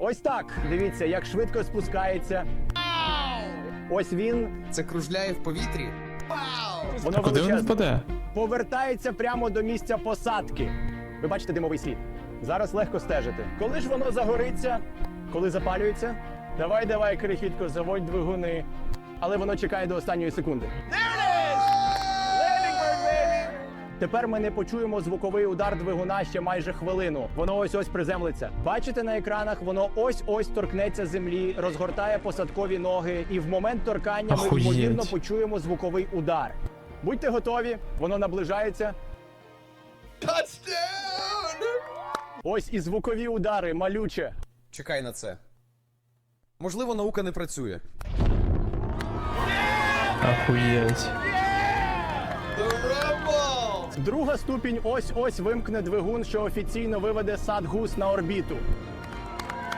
Ось так. Дивіться, як швидко спускається. Ось він. Це кружляє в повітрі. Воно А куди він величезне. впаде? повертається прямо до місця посадки. Ви бачите димовий слід. Зараз легко стежити. Коли ж воно загориться, коли запалюється, давай, давай, крихітко, заводь двигуни. Але воно чекає до останньої секунди. Тепер ми не почуємо звуковий удар двигуна ще майже хвилину. Воно ось ось приземлиться. Бачите на екранах, воно ось ось торкнеться землі, розгортає посадкові ноги, і в момент торкання ми ймовірно почуємо звуковий удар. Будьте готові, воно наближається. Ось і звукові удари, малюче. Чекай на це. Можливо, наука не працює. Ахуєть. Друга ступінь ось ось вимкне двигун, що офіційно виведе сад гус на орбіту.